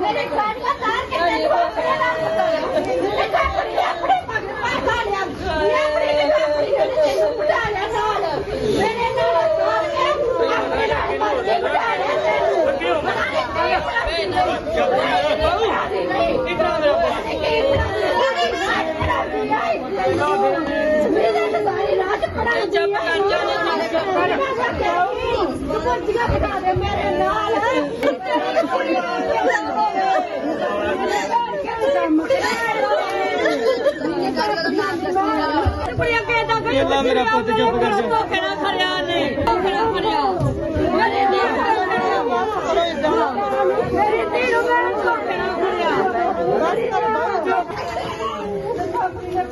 ਮੇਰੇ ਗਾੜੀਆਂ ਤਾਰ ਪੜਾਈ ਜੱਪ ਕਰ ਜਾਣੇ ਸਬਜ਼ੀਆਂ ਬਣਾ ਦੇ ਮੇਰੇ ਨਾਲ ਤੇਰੀ ਕੁੜੀ ਕੁੜੀਆਂ ਕਿਹਦਾ ਮੇਰਾ ਪੁੱਤ ਚੁੱਪ ਕਰ ਜਾ। ਖੜਿਆ ਨੇ ਧੋਖੇ ਖੜਿਆ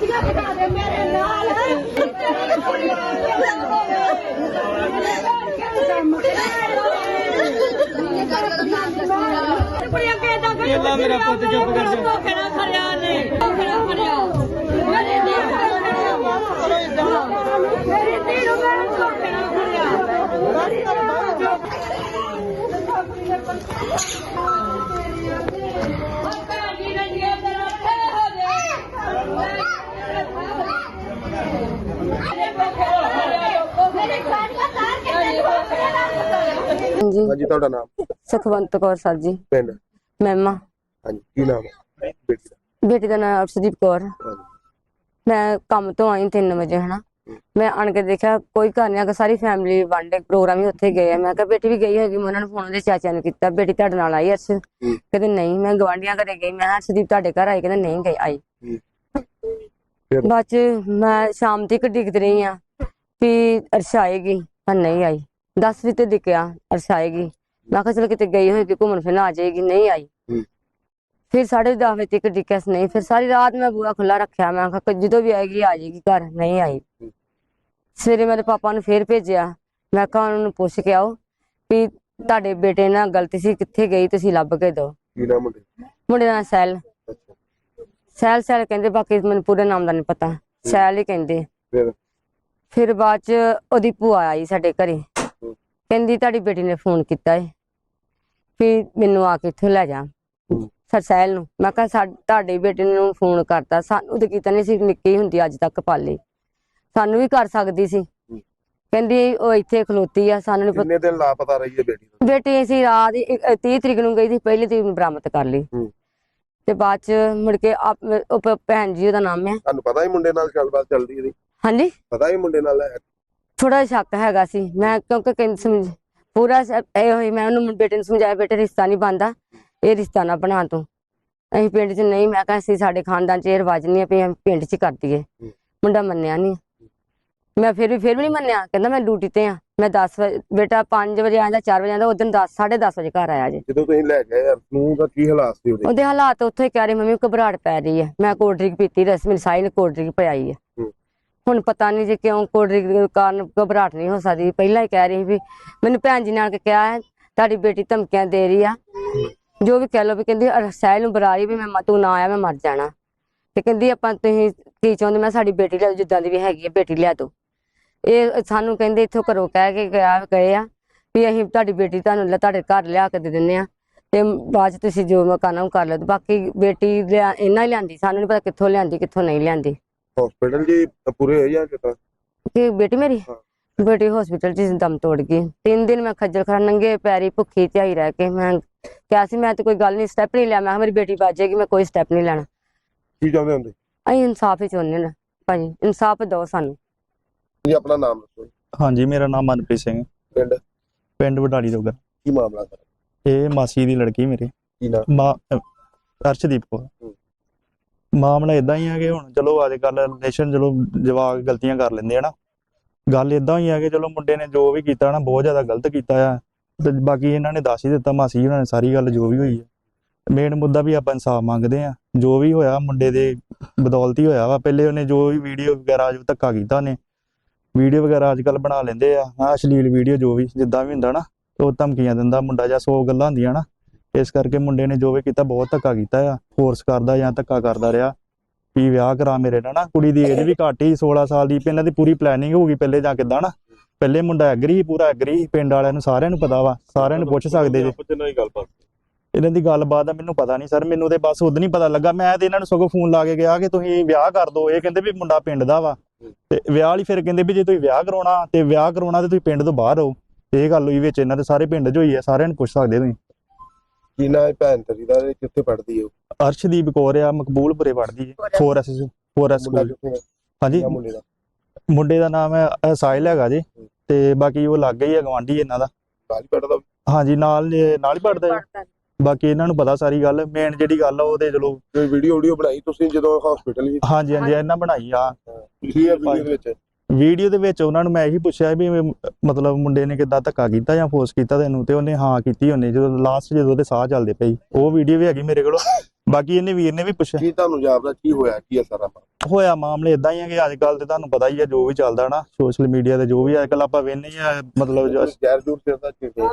ਸਬਜ਼ੀਆਂ ਬਣਾ ਦੇ ਮੇਰੇ ਨਾਲ। ਕੁੜੀਆਂ ਕਿਹਦਾ ਕਰ ਅੱਲਾ ਮੇਰਾ ਪੁੱਤ ਚੁੱਪ ਕਰ ਜਾ। ਨਾਲ ਖੜਿਆ ਨੇ। ਨਾਲ ਖੜਿਆ। ਮੇਰੇ ਧੀ ਮੇਰੀ ਧੀ ਨੂੰ ਮੈਂ ਧੋਖੇ ਨਾਲ ਮੇਰੇ ਕੇ ਤੇ ਕੋਪਰੇ ਨਾਲ ਹਾਂਜੀ। ਹਾਂਜੀ ਤੁਹਾਡਾ ਨਾਮ? ਸੁਖਵੰਤ ਕੌਰ ਸਰ ਜੀ। ਪਿੰਡ? ਮੈਮਾ ਹਾਂਜੀ ਕੀ ਨਾਮ ਹੈ? ਬੇਟੀ ਦਾ? ਬੇਟੀ ਦਾ ਨਾਮ ਅਰਸ਼ਦੀਪ ਕੌਰ। ਮੈਂ ਕੰਮ ਤੋਂ ਆਈ 3 ਵਜੇ ਹਨਾ। ਮੈਂ ਆਣ ਕੇ ਦੇਖਿਆ ਕੋਈ ਘਰ ਨਹੀਂ ਆ ਸਾਰੀ ਫੈਮਿਲੀ ਵਨਡੇ ਪ੍ਰੋਗਰਾਮ ਹੀ ਉੱਥੇ ਗਏ ਆ। ਮੈਂ ਕਿਹਾ ਬੇਟੀ ਵੀ ਗਈ ਹੋਏਗੀ ਮੈਂ ਉਹਨਾਂ ਨੂੰ ਫੋਨ ਉਹਦੇ ਚਾਚਾ ਨੇ ਕੀਤਾ ਬੇਟੀ ਤੁਹਾਡੇ ਨਾਲ ਆਈ ਅਰਸ਼ ਕਹਿੰਦੇ ਨਹੀਂ ਮੈਂ ਗਵਾਂਢੀਆਂ ਘਰੇ ਗਈ ਮੈਂ ਅਰਸ਼ਦੀਪ ਤੁਹਾਡੇ ਘਰ ਆਈ ਕਹਿੰਦੇ ਨਹੀਂ ਗਈ ਆਈ। ਫਿਰ? ਬਾਅਦ ਚ ਮੈਂ ਸ਼ਾਮ ਤੱਕ ਡਿੱਗਦੀ ਰਹੀ ਆ ਵੀ ਅਰਸ਼ ਆਏਗੀ ਪਰ ਨਹੀਂ ਆਈ। 10 ਵਜੇ ਤੇ ਦਿਖਿਆ ਅਰਸ਼ ਆਏਗੀ ਮੈਂ ਕਿਹਾ ਚਲੋ ਕਿਤੇ ਗਈ ਹੋਏਗੀ ਘੁੰਮਣ ਫਿਰਨ ਆ ਜਾਏਗੀ ਨਹੀਂ ਆਈ। ਹੂੰ। ਫਿਰ ਸਾਢੇ ਦਸ ਵਜੇ ਤੱਕ ਡਿੱਕਿਆ ਸੀ ਨਹੀਂ। ਫਿਰ ਸਾਰੀ ਰਾਤ ਮੈਂ ਬੂਹਾ ਖੁੱਲਾ ਰੱਖਿਆ। ਮੈਂ ਕਿਹਾ ਜਦੋਂ ਵੀ ਆਏਗੀ ਆ ਜਾਏਗੀ ਘਰ ਨਹੀਂ ਆਈ। ਸਵੇਰੇ ਮੇਰੇ ਪਾਪਾ ਨੂੰ ਫੇਰ ਭੇਜਿਆ। ਮੈਂ ਕਿਹਾ ਉਹਨਾਂ ਨੂੰ ਪੁੱਛ ਕੇ ਆਓ ਵੀ ਤੁਹਾਡੇ ਬੇਟੇ ਨਾਲ ਗਲਤੀ ਸੀ ਕਿੱਥੇ ਗਈ ਤੁਸੀਂ ਲੱਭ ਕੇ ਦਿਓ। ਕੀ ਨਾਮ ਮੁੰਡੇ ਮੁੰਡੇ ਦਾ ਨਾਂ ਸੈਲ। ਸੈਲ ਸੈਲ ਕਹਿੰਦੇ ਬਾਕੀ ਮੈਨੂੰ ਪੂਰੇ ਨਾਮ ਦਾ ਨਹੀਂ ਪਤਾ। ਸੈਲ ਹੀ ਕਹਿੰਦੇ। ਫਿਰ? ਫਿਰ ਬਾਅਦ ਚ ਉਹਦੀ ਭੂਆ ਆਈ ਸਾਡੇ ਘਰੇ। ਕਹਿੰਦੀ ਤੁਹਾਡੀ ਬੇਟੀ ਨੇ ਫੋਨ ਕੀਤਾ ਏ। ਵੀ ਮੈਨੂੰ ਆ ਕੇ ਇੱਥੋਂ ਲੈ ਜਾ। ਸਰਸੈਲ ਨੂੰ। ਮੈਂ ਕਿਹਾ ਤੁਹਾਡੇ ਬੇਟੇ ਨੂੰ ਫੋਨ ਕਰਤਾ। ਸਾਨੂੰ ਤੇ ਕੀਤਾ ਨਹੀਂ ਸੀ ਨਿੱਕੀ ਹੁੰਦੀ ਅੱਜ ਤੱਕ ਪਾਲੀ। ਸਾਨੂੰ ਵੀ ਕਰ ਸਕਦੀ ਸੀ। ਕਹਿੰਦੀ ਉਹ ਇੱਥੇ ਖਲੋਤੀ ਆ ਸਾਨੂੰ ਨੀ ਪਤਾ। ਕਿੰਨੇ ਦਿਨ ਲਾਪਤਾ ਰਹੀ ਹੈ ਬੇਟੀ ਬੇਟੀ ਅਸੀਂ ਰਾਤ ਦੀ ਇੱਕ- 30 ਤਰੀਕ ਨੂੰ ਗਈ ਸੀ ਪਹਿਲੀ ਤਰੀਕ ਨੂੰ ਬਰਾਮਦ ਕਰ ਲਈ। ਤੇ ਬਾਅਦ ਚ ਮੁੜ ਕੇ ਆਪ- ਉਹ ਭ- ਭੈਣ ਜੀ ਉਹਦਾ ਨਾਮ ਹੈ ਤੁਹਾਨੂੰ ਪਤਾ ਹੀ ਮੁੰਡੇ ਨਾਲ ਗੱਲਬਾਤ ਚੱਲਦੀ ਇਹਦੀ? ਹਾਂਜੀ। ਪਤਾ ਹੀ ਮੁੰਡੇ ਨਾਲ? ਹੈ ਥੋੜਾ ਸ਼ੱਕ ਹੈਗਾ ਸੀ। ਮੈਂ ਕਿਉਂਕਿ ਕਹਿੰਦੀ ਸਮਝ ਪੂਰਾ ਸ- ਇਹ ਹੋਈ ਮੈਂ ਉਹਨੂੰ ਬੇਟੇ ਨੂੰ ਸਮਝਾਇਆ ਬੇਟੇ ਰਿਸ਼ਤਾ ਨਹੀਂ ਬਣਦਾ। ਇਹ ਰਿਸ਼ਤਾ ਨਾ ਬਣਾ ਤੂੰ। ਅਸੀਂ ਪਿੰਡ 'ਚ ਨਹੀਂ ਮੈਂ ਕਿਹਾ ਅਸੀਂ ਸਾਡੇ ਖਾਨਦਾਨ 'ਚ ਇਹ ਰਿਵਾਜ ਨਹੀਂ ਹੈ ਵੀ ਅਸੀਂ ਪਿੰਡ 'ਚ ਹੀ ਕਰ ਦਈਏ। ਮੁੰਡਾ ਮੰਨਿਆ ਨਹੀਂ। ਮੈਂ ਫਿਰ ਵੀ ਫਿਰ ਵੀ ਨਹੀਂ ਮੰਨਿਆ। ਕਹਿੰਦਾ ਮੈਂ ਡਿਊਟੀ ਤੇ ਆ। ਮੈਂ 10 ਵਜੇ ਬੇਟਾ 5 ਵਜੇ ਆਂਦਾ 4 ਵਜੇ ਆਂਦਾ ਉਦੋਂ 10 10:30 ਵਜੇ ਘਰ ਆਇਆ ਜੀ ਜਦੋਂ ਤੁਸੀਂ ਲੈ ਗਏ ਨੂੰ ਦਾ ਕੀ ਹਾਲਾਤ ਸੀ ਉਹਦੇ? ਉਹਦੇ ਹਾਲਾਤ ਉੱਥੇ ਕਹਿ ਰਹੇ ਮੰਮੀ ਘਬਰਾਹਟ ਪੈ ਰਹੀ ਹੈ। ਮੈਂ ਕੋਲਡ ਡਰਿੰਕ ਪੀਤੀ ਰਸ ਮੇਰੀ ਸਾਈ ਨੇ ਕੋਲਡ ਡਰਿੰਕ ਪਿਆਈ ਹੈ। ਹੁਣ ਪਤਾ ਨਹੀਂ ਜੇ ਕਿਉਂ ਕੋਲਡ ਡਰਿੰਕ ਦੇ ਕਾਰਨ ਘਬਰਾਹਟ ਨਹੀਂ ਹੋ ਸਕਦੀ। ਪਹਿਲਾਂ ਹੀ ਕਹਿ ਰਹੀ ਵੀ ਮੈਨੂੰ ਭੈਣ ਜੀ ਨਾਲ ਕਿਹਾ ਹੈ ਤੁਹਾਡੀ ਬੇਟੀ ਧਮਕੀਆਂ ਦੇ ਰਹੀ ਆ। ਜੋ ਵੀ ਕਹਿ ਲਓ ਵੀ ਕਹਿੰਦੀ ਸਹਿਲ ਨੂੰ ਬੁਲਾ ਰਹੀ ਵੀ ਮੈਂ ਮ- ਤੂੰ ਨਾ ਆਇਆ ਮੈਂ ਮਰ ਜਾਣਾ। ਤੇ ਕਹਿੰਦੀ ਆਪਾਂ ਤੁਸੀਂ ਕੀ ਚਾਹੁੰਦੇ? ਮੈਂ ਸਾਡੀ ਬੇਟੀ ਲੈ ਜਿੱਦਾਂ ਦੀ ਵੀ ਹੈਗੀ ਹੈ ਬੇਟੀ ਲਿਆ ਦੋ ਇਹ ਸਾਨੂੰ ਕਹਿੰਦੇ ਇੱਥੋਂ ਘਰੋਂ ਕਹਿ ਕੇ ਗਿਆ ਗਏ ਆ ਵੀ ਅਸੀਂ ਤੁਹਾਡੀ ਬੇਟੀ ਤੁਹਾਨੂੰ ਲੈ- ਤੁਹਾਡੇ ਘਰ ਲਿਆ ਕੇ ਦੇ ਦਿੰਨੇ ਆ। ਤੇ ਬਾਅਦ ਤੁਸੀਂ ਜੋ ਮਕਾਨਾ ਕਰ ਲਓ ਬਾਕੀ ਬੇਟੀ ਇਹਨਾਂ ਹੀ ਲਿਆਂਦੀ ਸਾਨੂੰ ਨਹੀਂ ਪਤਾ ਕਿੱਥੋਂ ਲਿਆਂਦੀ ਕਿੱਥੋਂ ਨਹੀਂ ਲਿਆਂਦੀ। ਹਸਪੀਟਲ ਜੀ ਪੂਰੇ ਹੋਏ ਜਾਂ ਕਿਤਾ ਕਿ ਬੇਟੀ ਮੇਰੀ। ਬੇਟੀ ਹਸਪੀਟਲ 'ਚ ਦਮ ਤੋੜ ਗਈ। ਤਿੰਨ ਦਿਨ ਮੈਂ ਖੱਜਲ ਖਾ ਨੰਗੇ ਪੈਰੀ ਭੁੱਖੀ ਧਿਆਈ ਰਹਿ ਕੇ ਮੈਂ ਕਿਹਾ ਸੀ ਮੈਂ ਤੇ ਕੋਈ ਗੱਲ ਨਹੀਂ ਸਟੈਪ ਨਹੀਂ ਲਿਆ। ਮੈਂ ਮੇਰੀ ਬੇਟੀ ਬਚ ਜਾਏਗੀ ਮੈਂ ਕੋਈ ਸਟੈਪ ਨਹੀਂ ਲੈਣਾ। ਕੀ ਚਾਹੁੰਦੇ ਹੁੰਦੇ? ਅਸੀਂ ਇਨਸਾਫ ਹੀ ਚਾਹੁੰਦੇ ਨੇ ਭਾਜੀ। ਇਨਸਾਫ ਦਿਓ ਸਾਨੂੰ। ਜੀ ਆਪਣਾ ਨਾਮ ਦੱਸੋ ਜੀ। ਹਾਂਜੀ ਮੇਰਾ ਨਾਮ ਮਨਪ੍ਰੀਤ ਸਿੰਘ ਪਿੰਡ? ਪਿੰਡ ਵਡਾਲੀ ਰੋਗਰ ਕੀ ਮਾਮਲਾ ਸਰ? ਇਹ ਮਾਸੀ ਦੀ ਲੜਕੀ ਮੇਰੇ। ਕੀ ਨਾਮ? ਮਾ ਅਹ ਅਰਸ਼ਦੀਪ ਕੌਰ। ਹੂੰ। ਮਾਮਲਾ ਇਦਾਂ ਹੀ ਆ ਕਿ ਹੁਣ ਚਲੋ ਅੱਜ ਕੱਲ ਰਿਲੇਸ਼ਨ ਚਲੋ ਜਵਾਕ ਗਲਤੀਆਂ ਕਰ ਲੈਂਦੇ ਆ ਨਾ। ਗੱਲ ਇਦਾਂ ਹੀ ਆ ਕਿ ਚਲੋ ਮੁੰਡੇ ਨੇ ਜੋ ਵੀ ਕੀਤਾ ਨਾ ਬਹੁਤ ਜ਼ਿਆਦਾ ਗਲਤ ਕੀਤਾ ਆ। ਤੇ ਬਾਕੀ ਇਹਨਾਂ ਨੇ ਦੱਸ ਹੀ ਦਿੱਤਾ ਮਾਸੀ ਉਹਨਾਂ ਨੇ ਸਾਰੀ ਗੱਲ ਜੋ ਵੀ ਹੋਈ ਹੈ ਮੇਨ ਮੁੱਦਾ ਵੀ ਆਪਾਂ ਇਨਸਾਫ ਮੰਗਦੇ ਆ। ਜੋ ਵੀ ਹੋਇਆ ਮੁੰਡੇ ਦੇ ਬਦੌਲਤ ਹੋਇਆ ਵਾ। ਪਹਿਲੇ ਉਹਨੇ ਜੋ ਵੀ ਵੀਡੀਓ ਵਗੈਰਾ ਜੋ ਧੱਕਾ ਕੀਤਾ ਉਹਨੇ ਵੀਡੀਓ ਵਗੈਰਾ ਅੱਜ ਕੱਲ ਬਣਾ ਲੈਂਦੇ ਆ ਆਹ ਅਸ਼ਲੀਲ ਵੀਡੀਓ ਜੋ ਵੀ ਜਿੱਦਾਂ ਵੀ ਹੁੰਦਾ ਨਾ ਉਹ ਧਮਕੀਆਂ ਦਿੰਦਾ ਮੁੰਡਾ ਜਾਂ ਸੌ ਗੱਲਾਂ ਹੁੰਦੀਆਂ ਨਾ ਇਸ ਕਰਕੇ ਮੁੰਡੇ ਨੇ ਜੋ ਵੀ ਕੀਤਾ ਬਹੁਤ ਧੱਕਾ ਕੀਤਾ ਆ ਫੋਰਸ ਕਰਦਾ ਜਾਂ ਧੱਕਾ ਕਰਦਾ ਰਿਹਾ ਵੀ ਵਿਆਹ ਕਰਾ ਮੇਰੇ ਨਾਲ ਨਾ ਕੁੜੀ ਦੀ ਏਜ ਵੀ ਘੱਟ ਹੀ 16 ਸਾਲ ਦੀ ਪਹਿਲਾਂ ਦੀ ਪੂਰੀ ਪਲੈਨਿੰਗ ਹੋ ਗਈ ਪਹਿਲੇ ਜਾਂ ਕਿੱਦਾਂ ਨਾ ਪਹਿਲੇ ਮੁੰਡਾ ਐਗਰੀ ਪੂਰਾ ਐਗਰੀ ਪਿੰਡ ਵਾਲਿਆਂ ਨੂੰ ਸਾਰਿਆਂ ਨੂੰ ਪਤਾ ਵਾ ਸਾਰਿਆਂ ਨੂੰ ਪੁੱਛ ਸਕਦੇ ਜੇ। ਇਹਨਾਂ ਦੀ ਗੱਲਬਾਤ ਦਾ ਮੈਨੂੰ ਪਤਾ ਨਹੀਂ ਸਰ ਮੈਨੂੰ ਤੇ ਬਸ ਉਦੋਂ ਨਹੀਂ ਪਤਾ ਲੱਗਾ ਮੈਂ ਤੇ ਇਹਨਾਂ ਨੂੰ ਸਗੋਂ ਫੋਨ ਲਾ ਕੇ ਗਿਆ ਕਿ ਤੁਸੀਂ ਵਿਆਹ ਕਰ ਦਿਓ ਇਹ ਕਹਿੰਦੇ ਵੀ ਮੁੰਡਾ ਪਿੰਡ ਦਾ ਵਾ ਤੇ ਵਿਆਹ ਵਾਲੀ ਫਿਰ ਕਹਿੰਦੇ ਵੀ ਜੇ ਤੁਸੀਂ ਵਿਆਹ ਕਰਾਉਣਾ ਤੇ ਵਿਆਹ ਕਰਾਉਣਾ ਤੇ ਤੁਸੀਂ ਪਿੰਡ ਤੋਂ ਬਾਹਰ ਹੋ ਇਹ ਗੱਲ ਹੋਈ ਵਿੱਚ ਇਹਨਾਂ ਦੇ ਸਾਰੇ ਪਿੰਡ 'ਚ ਹੋਈ ਹੈ ਸਾਰਿਆਂ ਨੂੰ ਪੁੱਛ ਸਕਦੇ ਤੁਸੀਂ। ਕੀ ਨਾਂ ਹੈ ਭੈਣ ਤੇਰੀ ਦਾ ਤੇ ਕਿੱਥੇ ਪੜ੍ਹਦੀ ਹੈ ਉਹ? ਅਰਸ਼ਦੀਪ ਕੌਰ ਆ ਮਕਬੂਲਪੁਰੇ ਪੜ੍ਹਦੀ ਹੈ 4S 4S ਮੁੰਡਾ ਸਕੂਲ। ਕਿੱਥੇ ਹੈ ਹਾਂਜੀ। ਮੁੰਡੇ ਦਾ? ਮੁੰਡੇ ਦਾ ਨਾਮ ਹੈ ਸਾਹਿਲ ਹੈਗਾ ਜੀ। ਤੇ ਬਾਕੀ ਉਹ ਲੱਗ ਹੀ ਹੈ ਗਵਾਂਢੀ ਇਹਨਾਂ ਦਾ। ਹੀ ਹਾਂਜੀ ਨਾਲ ਨਾਲ ਹੀ ਪੜਦਾ ਬਾਕੀ ਇਹਨਾਂ ਨੂੰ ਪਤਾ ਸਾਰੀ ਗੱਲ ਮੇਨ ਜਿਹੜੀ ਗੱਲ ਆ ਉਹ ਤੇ ਚਲੋ ਕੋਈ ਵੀਡੀਓ ਵੀਡੀਓ ਬਣਾਈ ਤੁਸੀਂ ਜਦੋਂ ਹਸਪੀਟਲ ਸੀ ਹਾਂਜੀ ਹਾਂਜੀ ਇਹਨਾਂ ਬਣਾਈ ਆ। ਕੀ ਹੈ ਵੀਡੀਓ ਦੇ ਵਿੱਚ? ਵੀਡੀਓ ਦੇ ਵਿੱਚ ਉਹਨਾਂ ਨੂੰ ਮੈਂ ਇਹੀ ਪੁੱਛਿਆ ਵੀ ਮਤਲਬ ਮੁੰਡੇ ਨੇ ਕਿੱਦਾਂ ਧੱਕਾ ਕੀਤਾ ਜਾਂ ਫੋਰਸ ਕੀਤਾ ਤੈਨੂੰ? ਤੇ ਉਹਨੇ ਹਾਂ ਕੀਤੀ ਉਹਨੇ ਜਦੋਂ ਲਾਸਟ ਜਦੋਂ ਉਹਦੇ ਸਾਹ ਚੱਲਦੇ ਪਈ ਉਹ ਵੀਡੀਓ ਵੀ ਹੈਗੀ ਮੇਰੇ ਕੋਲ। ਬਾਕੀ ਇਹਨੇ ਵੀਰ ਨੇ ਵੀ ਪੁੱਛਿਆ। ਕੀ ਤੁਹਾਨੂੰ ਜਾਪਦਾ ਕੀ ਹੋਇਆ ਕੀ ਹੈ ਸਾਰਾ? ਹੋਇਆ ਮਾਮਲੇ ਇਦਾਂ ਹੀ ਆ ਕਿ ਅੱਜ ਕੱਲ ਤੇ ਤੁਹਾਨੂੰ ਪਤਾ ਹੀ ਆ ਜੋ ਵੀ ਚੱਲਦਾ ਨਾ ਸੋਸ਼ਲ ਮੀਡੀਆ ਤੇ ਜੋ ਵੀ ਅੱਜ ਕੱਲ ਆਪਾਂ ਵੇਖਦੇ ਆ ਮਤਲਬ ਜ਼ਹਿਰ ਜੂਰ ਸਿਰ ਦਾ ਕਿਵੇਂ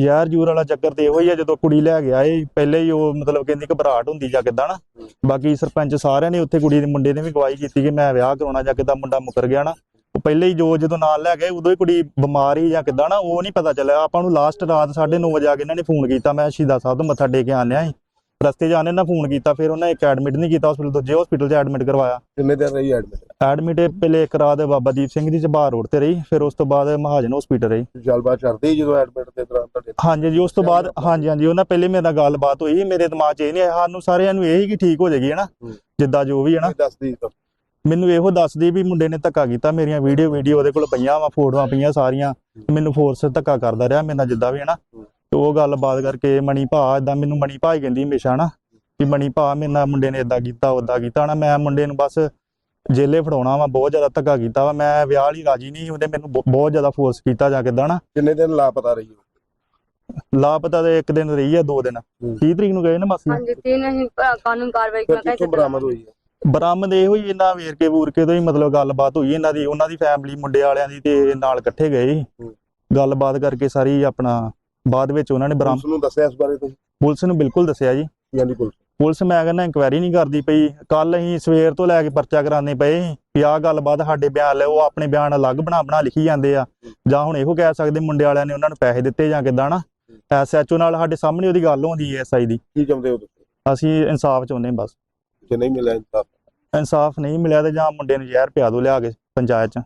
ਯਾਰ ਜੂਰ ਵਾਲਾ ਚੱਕਰ ਤੇ ਇਹੋ ਹੀ ਆ ਜਦੋਂ ਕੁੜੀ ਲੈ ਗਿਆ ਇਹ ਪਹਿਲੇ ਹੀ ਉਹ ਮਤਲਬ ਕਹਿੰਦੀ ਘਬਰਾਹਟ ਹੁੰਦੀ ਜਾਂ ਕਿੱਦਾਂ ਨਾ। ਬਾਕੀ ਸਰਪੰਚ ਸਾਰਿਆਂ ਨੇ ਉੱਥੇ ਕੁੜੀ ਦੇ ਮੁੰਡੇ ਨੇ ਵੀ ਗਵਾਹੀ ਕੀਤੀ ਕਿ ਮੈਂ ਵਿਆਹ ਕਰਾਉਣਾ ਜਾਂ ਕਿੱਦਾਂ ਮੁੰਡਾ ਮੁਕਰ ਗਿਆ ਨਾ। ਉਹ ਪਹਿਲੇ ਹੀ ਜੋ ਜਦੋਂ ਨਾਲ ਲੈ ਗਏ ਉਦੋਂ ਹੀ ਕੁੜੀ ਬਿਮਾਰ ਹੀ ਜਾਂ ਕਿੱਦਾਂ ਨਾ ਉਹ ਨਹੀਂ ਪਤਾ ਚੱਲਿਆ। ਆਪਾਂ ਨੂੰ ਲਾਸਟ ਰਾਤ 9:30 ਵਜੇ ਆ ਕੇ ਇਹਨਾਂ ਨੇ ਫੋਨ ਕੀਤਾ ਮੈਂ ਸ਼ਹੀਦਾਂ ਸਾਹਿਬ ਤੋਂ ਮੱਥਾ ਟੇਕ ਕੇ ਆਨਿਆ ਸੀ ਰਸਤੇ 'ਚ ਆਨੇ ਨਾ ਫੋਨ ਕੀਤਾ ਫਿਰ ਉਹਨਾਂ ਇੱਕ ਐਡਮਿਟ ਨਹੀਂ ਕੀਤਾ ਹਸਪੀਟਲ ਦੂਜੇ ਹਸਪੀਟਲ 'ਚ ਐਡਮਿਟ ਕਰਵਾਇਆ। ਕਿੰਨੇ ਦਿਨ ਰਹੀ ਐਡਮਿਟ ਐਡਮਿਟ ਪਹਿਲੇ ਇੱਕ ਰਾਤ ਬਾਬਾ ਦੀਪ ਸਿੰਘ ਦੀ ਚਬਾਰ ਰੋਡ ਤੇ ਰਹੀ ਫਿਰ ਉਸ ਤੋਂ ਬਾਅਦ ਮਹਾਜਨ ਹਸਪੀਟਲ ਰਹੀ। ਗੱਲਬਾਤ ਚੱਲਦੀ ਜਦੋਂ ਐਡਮਿਟ ਦੇ ਦੌਰਾਨ ਤੁਹਾਡੇ ਹਾਂਜੀ ਜੀ ਉਸ ਤੋਂ ਬਾਅਦ ਹਾਂਜੀ ਹਾਂਜੀ ਉਹਨਾਂ ਪਹਿਲੇ ਮੇਰੇ ਨਾਲ ਗੱਲਬਾਤ ਹੋਈ ਮੇਰੇ ਦਿਮਾਗ 'ਚ ਇਹ ਨਹੀਂ ਆਇਆ ਸਾਨੂੰ ਸਾਰਿਆਂ ਨੂੰ ਇਹ ਹੀ ਕਿ ਠੀਕ ਹੋ ਜਾਏਗੀ ਹੈ ਨਾ? ਹੂੰ। ਜਿੱਦਾਂ ਜੋ ਵੀ ਹੈ ਨਾ? ਕੀ ਦੱਸਦੀ ਮੈਨੂੰ ਇਹੋ ਦੱਸਦੀ ਵੀ ਮੁੰਡੇ ਨੇ ਧੱਕਾ ਕੀਤਾ ਮੇਰੀਆਂ ਵੀਡੀਓ ਵੀਡੀਓ ਉਹਦੇ ਕੋਲ ਪਈਆਂ ਵਾ ਫੋਟੋਆਂ ਪਈਆਂ ਸਾਰੀਆਂ ਮੈਨੂੰ ਫੋਰਸ ਧੱਕਾ ਕਰਦਾ ਰਿਹਾ ਮੇਰੇ ਨਾਲ ਜਿੱਦਾਂ ਵੀ ਹੈ ਨਾ? ਹੂੰ। ਤੇ ਉਹ ਗੱਲਬਾਤ ਕਰਕੇ ਮਣੀ ਭਾ ਇਦਾਂ ਮੈਨੂੰ ਮਣੀ ਭਾ ਹੀ ਕਹਿੰਦੀ ਹਮੇਸ਼ਾ ਨਾ ਕਿ ਮਣੀ ਭਾ ਮੇਰੇ ਨਾਲ ਮੁੰਡੇ ਨੇ ਇਦਾਂ ਕੀਤਾ ਉਦਾਂ ਕੀਤਾ ਨਾ ਮੈਂ ਮੁੰਡੇ ਨੂੰ ਬਸ ਜੇਲੇ ਫੜਾਉਣਾ ਵਾ ਬਹੁਤ ਜ਼ਿਆਦਾ ਧੱਕਾ ਕੀਤਾ ਵਾ ਮੈਂ ਵਿਆਹ ਵਾਲੀ ਰਾਜੀ ਨਹੀਂ ਉਹਨੇ ਮੈਨੂੰ ਬਹੁ- ਬਹੁਤ ਜ਼ਿਆਦਾ ਫੋਰਸ ਕੀਤਾ ਜਾਂ ਕਿੱਦਾਂ ਨਾ ਕਿੰਨੇ ਦਿਨ ਲਾਪਤਾ ਰਹੀ ਉਹ? ਲਾਪਤਾ ਤੇ ਇੱਕ ਦਿਨ ਰਹੀ ਆ ਦੋ ਦਿਨ ਹੂੰ। 30 ਤਰੀਕ ਨੂੰ ਗਏ ਨਾ ਮਾਸੀ ਹਾਂਜੀ ਤਿੰਨ ਅਸੀਂ ਅ, ਕਾਨੂੰਨ ਕਾਰਵਾਈ ਕਿਹਾ ਕਿੱਥੋਂ ਬਰਾਮਦ ਹੋਈ ਹੈ ਬਰਾਮਦ ਇਹ ਹੋਈ ਇਹਨਾਂ ਵੇਰਕੇ ਵੂਰਕੇ ਤੋਂ ਹੀ ਮਤਲਬ ਗੱਲਬਾਤ ਹੋਈ ਇਹਨਾਂ ਦੀ ਉਹਨਾਂ ਦੀ ਫੈਮਿਲੀ ਮੁੰਡੇ ਵਾਲਿਆਂ ਦੀ ਤੇ ਨਾਲ ਇਕੱਠੇ ਗਏ ਸੀ। ਹੂੰ। ਗੱਲਬਾਤ ਕਰਕੇ ਸਾਰੀ ਆਪਣਾ ਬਾਅਦ ਵਿੱਚ ਉਹਨਾਂ ਨੇ ਬਰਾਮਦ ਪੁਲਿਸ ਨੂੰ ਦੱਸਿਆ ਇਸ ਬਾਰੇ ਤੁਸੀਂ? ਪੁਲਿਸ ਨੂੰ ਬਿਲਕੁਲ ਦੱਸਿਆ ਜੀ। ਯਾਨੀ ਪੁਲਿਸ ਪੁਲਿਸ ਮੈਂ ਕਹਿੰਦਾ ਇਨਕੁਆਇਰੀ ਨਹੀਂ ਕਰਦੀ ਪਈ। ਕੱਲ ਅਸੀਂ ਸਵੇਰ ਤੋਂ ਲੈ ਕੇ ਪਰਚਾ ਕਰਾਉਂਦੇ ਪਏ ਵੀ ਆਹ ਗੱਲਬਾਤ ਸਾਡੇ ਬਿਆਨ ਲੈ ਉਹ ਆਪਣੇ ਬਿਆਨ ਅਲੱਗ ਬਣਾ ਬਣਾ ਲਿਖੀ ਜਾਂਦੇ ਆ। ਜਾਂ ਹੁਣ ਇਹੋ ਕਹਿ ਸਕਦੇ ਮੁੰਡੇ ਵਾਲਿਆਂ ਨੇ ਉਹਨਾਂ ਨੂੰ ਪੈਸੇ ਦਿੱਤੇ ਜਾਂ ਕਿੱਦਾਂ ਨਾ। ਐਸਐਚਓ ਨਾਲ ਸਾਡੇ ਸਾਹਮਣੇ ਉਹਦੀ ਗੱਲ ਹੁੰਦੀ ਹੈ ਐਸਆਈ ਦੀ। ਕੀ ਚਾਹੁੰਦੇ ਹੋ ਤੁਸੀਂ? ਅਸੀਂ ਇਨਸਾਫ ਚਾਹੁੰਦੇ ਹਾਂ ਬਸ। ਜੇ ਨਹੀਂ ਮਿਲਿਆ ਇਨਸਾਫ? ਇਨਸਾਫ ਨਹੀਂ ਮਿਲਿਆ ਤੇ ਜਾਂ ਮੁੰਡੇ ਨੂੰ ਜ਼ਹਿਰ ਪਿਆ ਦੋ ਲਿਆ ਕੇ ਪੰਚਾਇਤ ਚ।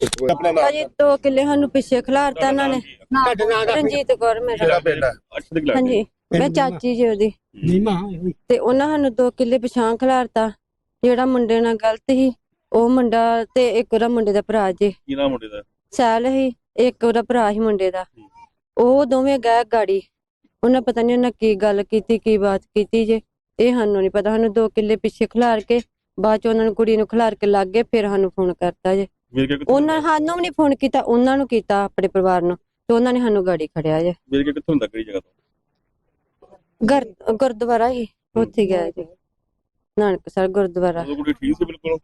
ਇੱਕ ਵਾਰ ਆਪਣਾ ਨਾਮ ਭਾਜੀ ਦੋ ਕਿੱਲੇ ਸਾਨੂੰ ਪਿੱਛੇ ਖਿਲਾਰਤਾ ਇਹਨਾਂ ਨੇ। ਰਣਜੀਤ ਕੌਰ ਮੇਰਾ। ਕਿਹੜਾ ਪਿੰਡ ਹੈ ਹਾਂਜੀ ਮੈਂ ਚਾਚੀ ਜੀ ਉਹਦੀ। ਤੇ ਉਹਨਾਂ ਸਾਨੂੰ ਦੋ ਕਿੱਲੇ ਪਿਛਾਂ ਖਿਲਾਰਤਾ। ਜਿਹੜਾ ਮੁੰਡੇ ਨਾਲ ਗਲਤ ਸੀ ਉਹ ਮੁੰਡਾ ਤੇ ਇੱਕ ਉਹਦਾ ਮੁੰਡੇ ਦਾ ਭਰਾ ਜੇ। ਕੀ ਨਾਮ ਮੁੰਡੇ ਦਾ? ਸੈਲ ਸੀ ਇੱਕ ਉਹਦਾ ਭਰਾ ਸੀ ਮੁੰਡੇ ਦਾ। ਉਹ ਦੋਵੇਂ ਗਏ ਗਾੜੀ। ਉਹਨਾਂ ਪਤਾ ਨਹੀਂ ਉਹਨਾਂ ਕੀ ਗੱਲ ਕੀਤੀ ਕੀ ਬਾਤ ਕੀਤੀ ਜੇ। ਇਹ ਸਾਨੂੰ ਨਹੀਂ ਪਤਾ। ਸਾਨੂੰ ਦੋ ਕਿੱਲੇ ਪਿੱਛੇ ਖਿਲਾਰ ਕੇ ਬਾਅਦ ਚ ਉਹਨਾਂ ਨੂੰ ਕੁੜੀ ਨੂੰ ਖਿਲਾਰ ਕੇ ਲੱਗ ਗਏ ਫਿਰ ਸਾਨੂੰ ਫੋਨ ਕਰਤਾ ਜੇ। ਕਿੱਥੋਂ ਉਹਨਾਂ ਸਾਨੂੰ ਵੀ ਨਹੀਂ ਫੋਨ ਕੀਤਾ ਉਹਨਾਂ ਨੂੰ ਕੀਤਾ ਆਪਣੇ ਪਰਿਵਾਰ ਨੂੰ ਤੇ ਉਹਨਾਂ ਨੇ ਸਾਨੂੰ ਗਾੜੀ ਖੜਿਆ ਜੇ। ਵੀਰ ਕੇ ਕਿੱਥੋਂ ਹੁੰਦਾ ਕਿਹੜੀ ਜਗ੍ਹਾ ਤੋਂ? ਗੁਰ ਗੁਰਦੁਆਰਾ ਹੀ ਉੱਥੇ ਗਿਆ ਜੀ। ਨਾਨਕਸਰ ਗੁਰਦੁਆਰਾ। ਉਹ ਕੁੜੀ ਠੀਕ ਸੀ ਬਿਲਕੁਲ?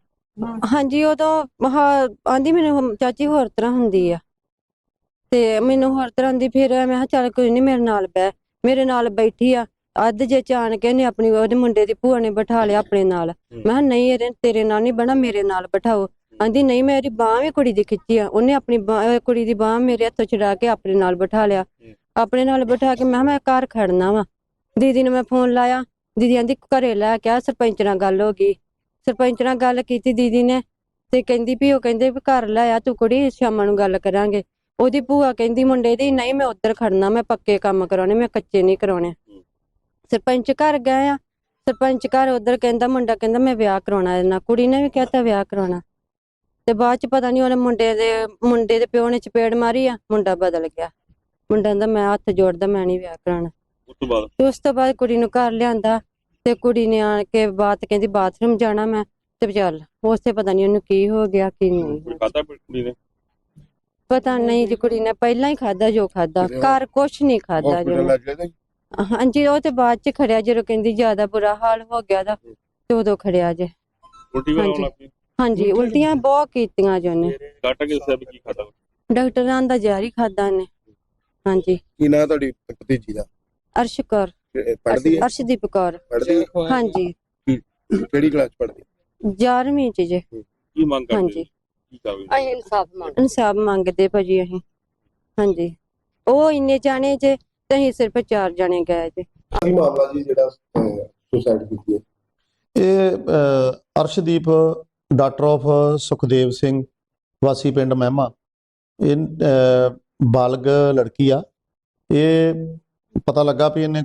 ਹਾਂਜੀ ਉਹ ਤਾਂ ਆਂਦੀ ਮੈਨੂੰ ਹਮ- ਚਾਚੀ ਹੋਰ ਤਰ੍ਹਾਂ ਹੁੰਦੀ ਆ। ਤੇ ਮੈਨੂੰ ਹੋਰ ਤਰ੍ਹਾਂ ਦੀ ਫਿਰ ਮੈਂ ਕਿਹਾ ਚੱਲ ਕੋਈ ਨਹੀਂ ਮੇਰੇ ਨਾਲ ਬਹਿ। ਮੇਰੇ ਨਾਲ ਬੈਠੀ ਆ ਅੱਧ ਜੇ ਚਾਣ ਕੇ ਨੇ ਆਪਣੀ ਉਹਦੇ ਮੁੰਡੇ ਦੀ ਭੂਆ ਨੇ ਬਿਠਾ ਲਿਆ ਆਪਣੇ ਨਾਲ। ਮੈਂ ਕਿਹਾ ਨਹੀਂ ਇਹਦੇ ਤੇਰੇ ਨਾਲ ਨਹੀਂ ਬਣਾ ਮੇਰੇ ਨਾਲ ਬਿਠਾਓ। ਆਂਦੀ, ਨਹੀਂ ਮੇਰੀ ਬਾਹ ਵੀ ਕੁੜੀ ਦੀ ਖਿੱਚੀ ਆ। ਉਹਨੇ ਆਪਣੀ ਬਾਂਹ- ਕੁੜੀ ਦੀ ਬਾਹ ਮੇਰੇ ਹੱਥੋਂ ਛੁਡਾ ਕੇ ਆਪਣੇ ਨਾਲ ਬਿਠਾ ਲਿਆ। ਆਪਣੇ ਨਾਲ ਬਿਠਾ ਕੇ ਮੈਂ ਕਿਹਾ, ਮੈਂ ਘਰ ਖੜਨਾ ਵਾ। ਦੀਦੀ ਨੂੰ ਮੈਂ ਫੋਨ ਲਾਇਆ। ਦੀਦੀ ਆਂਦੀ, ਘਰੇ ਲੈ ਕੇ ਆ, ਸਰਪੰਚ ਨਾਲ ਗੱਲ ਹੋ ਗਈ। ਸਰਪੰਚ ਨਾਲ ਗੱਲ ਕੀਤੀ ਦੀਦੀ ਨੇ ਤੇ ਕਹਿੰਦੀ ਵੀ, ਉਹ ਕਹਿੰਦੇ ਵੀ, ਘਰ ਲੈ ਆ, ਤੂੰ ਕੁੜੀ, ਸ਼ਾਮਾਂ ਨੂੰ ਗੱਲ ਕਰਾਂਗੇ। ਉਹਦੀ ਭੂਆ ਕਹਿੰਦੀ ਮੁੰਡੇ ਦੀ, ਨਹੀਂ, ਮੈਂ ਉੱਧਰ ਖੜਨਾ, ਮੈਂ ਪੱਕੇ ਕੰਮ ਕਰਾਉਣੇ, ਮੈਂ ਕੱਚੇ ਨਹੀਂ ਕਰਾਉਣੇ। ਸਰਪੰਚ ਘਰ ਗਏ ਆ। ਸਰਪੰਚ ਘਰ ਉਧਰ ਕਹਿੰਦਾ, ਮੁੰਡਾ ਕਹਿੰਦਾ, ਮੈਂ ਵਿਆਹ ਕਰਾਉਣਾ ਇਹਦੇ ਨਾਲ ਕੁੜੀ ਨੇ ਵੀ ਕਹਿਤਾ ਵਿਆਹ ਕਰਾਉਣਾ। ਤੇ ਬਾਅਦ ਚ ਪਤਾ ਨਹੀਂ ਉਹਨੇ ਮੁੰਡੇ ਦੇ ਮੁੰਡੇ ਦੇ ਪਿਓ ਨੇ ਚਪੇੜ ਮਾਰੀ ਆ ਮੁੰਡਾ ਬਦਲ ਗਿਆ। ਮੁੰਡਾ ਕਹਿੰਦਾ ਮੈਂ ਹੱਥ ਜੋੜਦਾ ਮੈਂ ਨਹੀਂ ਵਿਆਹ ਕਰਾਉਣਾ। ਉਸ ਤੋਂ ਬਾਅਦ? ਤੇ ਉਸ ਤੋਂ ਬਾਅਦ ਕੁੜੀ ਨੂੰ ਘਰ ਲਿਆਂਦਾ ਤੇ ਕੁੜੀ ਨੇ ਆਣ ਕੇ ਬਾਤ ਕਹਿੰਦੀ ਬਾਥਰੂਮ ਜਾਣਾ ਮੈਂ ਤੇ ਚੱਲ। ਉਸੇ ਪਤਾ ਨਹੀਂ ਉਹਨੂੰ ਕੀ ਹੋ ਗਿਆ ਕੀ ਨਹੀਂ ਕੁੜੀ ਨੇ? ਪਤਾ ਨਹੀਂ ਜੀ ਕੁੜੀ ਨੇ ਪਹਿਲਾਂ ਹੀ ਖਾਦਾ ਜੋ ਖਾਦਾ ਘਰ ਕੁਛ ਨਹੀਂ ਖਾਦਾ ਜੋ ਹਾਂਜੀ ਉਹ ਤੇ ਬਾਅਦ ਚ ਖੜਿਆ ਜਦੋਂ ਕਹਿੰਦੀ ਜ਼ਿਆਦਾ ਬੁਰਾ ਹਾਲ ਹੋ ਗਿਆ ਦਾ ਤੇ ਉਦੋਂ ਖੜਿਆ ਜੇ। ਹਾਂਜੀ। ਹਾਂਜੀ ਉਲਟੀਆਂ ਬਹੁਤ ਕੀਤੀਆਂ ਜੋ ਨੇ ਡਾਕਟਰ ਕੇ ਦੱਸਿਆ ਵੀ ਕੀ ਖਾਤਾ ਡਾਕਟਰਾਂ ਦਾ ਜਾਰੀ ਖਾਦਾ ਨੇ ਹਾਂਜੀ। ਕੀ ਨਾਂ ਤੁਹਾਡੀ ਭਤੀਜੀ ਦਾ? ਅਰਸ਼ ਕੌਰ। ਇਹ ਪੜ੍ਹਦੀ ਹੈ? ਅਰਸ਼ਦੀਪ ਕੌਰ। ਪੜ੍ਹਦੀ ਹੈ? ਹਾਂਜੀ। ਕਿਹੜੀ ਕਲਾਸ ਪੜ੍ਹਦੀ? 11ਵੀਂ ਚ ਜੇ। ਕੀ ਮੰਗ ਕਰਦੇ ਹਾਂਜੀ। ਕੀ ਕਾਵੇ ਅਸੀਂ ਇਨਸਾਫ ਮੰਗ ਇਨਸਾਫ ਮੰਗਦੇ ਭਾਜੀ ਅਸੀਂ। ਹਾਂਜੀ। ਉਹ ਇੰਨੇ ਜਾਣੇ ਜੇ ਤੇ ਅਸੀਂ ਸਿਰਫ ਚਾਰ ਜਾਣੇ ਗਏ ਜੇ। ਕੀ ਮਾਮਲਾ ਜੀ ਜਿਹੜਾ ਸੁਸਾਈਡ ਕੀਤੀ ਹੈ? ਇਹ ਅ, ਅਰਸ਼ਦੀਪ ਡਾਕਟਰ ਆਫ ਸੁਖਦੇਵ ਸਿੰਘ ਵਾਸੀ ਪਿੰਡ ਮਹਿਮਾ। ਇਹ ਬਾਲਗ ਲੜਕੀ ਆ। ਇਹ ਪਤਾ ਲੱਗਾ ਵੀ ਇਹਨੇ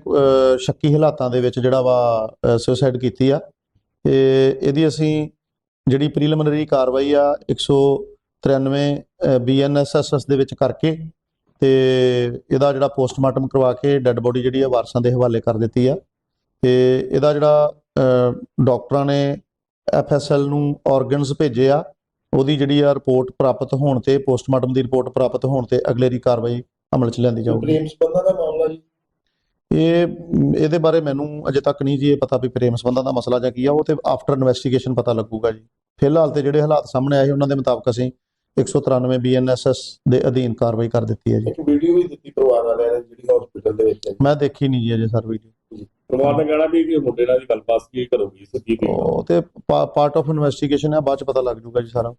ਸ਼ੱਕੀ ਹਾਲਾਤਾਂ ਦੇ ਵਿੱਚ ਜਿਹੜਾ ਵਾ ਸੁਸਾਈਡ ਕੀਤੀ ਆ। ਤੇ ਇਹਦੀ ਅਸੀਂ ਜਿਹੜੀ ਪ੍ਰੀਲਿਮਿਨਰੀ ਕਾਰਵਾਈ ਆ 193 ਬੀਐਨਐਸਐਸਐਸ ਦੇ ਵਿੱਚ ਕਰਕੇ ਤੇ ਇਹਦਾ ਜਿਹੜਾ ਪੋਸਟਮਾਰਟਮ ਕਰਵਾ ਕੇ ਡੈੱਡ ਬੋਡੀ ਜਿਹੜੀ ਆ ਵਾਰਸਾਂ ਦੇ ਹਵਾਲੇ ਕਰ ਦਿੱਤੀ ਆ। ਤੇ ਇਹਦਾ ਜਿਹੜਾ ਅ, ਡਾਕਟਰਾਂ ਨੇ ਐਫਐਸਐਲ ਨੂੰ ਆਰਗਨਸ ਭੇਜੇ ਆ ਉਹਦੀ ਜਿਹੜੀ ਆ ਰਿਪੋਰਟ ਪ੍ਰਾਪਤ ਹੋਣ ਤੇ ਪੋਸਟਮਾਰਟਮ ਦੀ ਰਿਪੋਰਟ ਪ੍ਰਾਪਤ ਹੋਣ ਤੇ ਅਗਲੇਰੀ ਕਾਰਵਾਈ ਅਮਲ 'ਚ ਲਿਆਂਦੀ ਜਾਊਗੀ। ਪ੍ਰੇਮ ਸੰਬੰਧਾਂ ਦਾ ਮਾਮਲਾ ਜੀ? ਇਹ ਇਹਦੇ ਬਾਰੇ ਮੈਨੂੰ ਅਜੇ ਤੱਕ ਨਹੀਂ ਜੀ ਇਹ ਪਤਾ ਵੀ ਪ੍ਰੇਮ ਸੰਬੰਧਾਂ ਦਾ ਮਸਲਾ ਜਾਂ ਕੀ ਆ ਉਹ ਤੇ ਆਫਟਰ ਇਨਵੈਸਟੀਗੇਸ਼ਨ ਪਤਾ ਲੱਗੂਗਾ ਜੀ। ਫਿਲਹਾਲ ਤੇ ਜਿਹੜੇ ਹਾਲਾਤ ਸਾਹਮਣੇ ਆਏ ਉਹਨਾਂ ਦੇ ਮੁਤਾਬਕ ਅਸੀਂ 193 ਬੀਐਨਐਸਐਸ ਦੇ ਅਧੀਨ ਕਾਰਵਾਈ ਕਰ ਦਿੱਤੀ ਹੈ ਜੀ। ਇੱਕ ਵੀਡੀਓ ਵੀ ਦਿੱਤੀ ਪਰਿਵਾਰ ਵਾਲਿਆਂ ਨੇ ਜਿਹੜੀ ਹਸਪੀਟਲ ਦੇ ਵਿੱਚ ਮੈਂ ਦੇਖੀ ਨਹੀਂ ਜੀ ਅਜੇ ਸਰ ਵੀਡੀਓ ਪਰਿਵਾਰ ਨੇ ਕਹਿਣਾ ਵੀ ਕਿ ਮੁੰਡੇ ਨਾਲ ਦੀ ਗੱਲਬਾਤ ਕੀ ਕਰੋਗੀ, ਸੱਚੀ ਦੀ ਉਹ ਤੇ ਪਾਰਟ ਆਫ ਇਨਵੈਸਟੀਗੇਸ਼ਨ ਹੈ ਬਾਅਦ ਚ ਪਤਾ ਲੱਗ ਜੂਗਾ ਜੀ ਸਾਰਾ।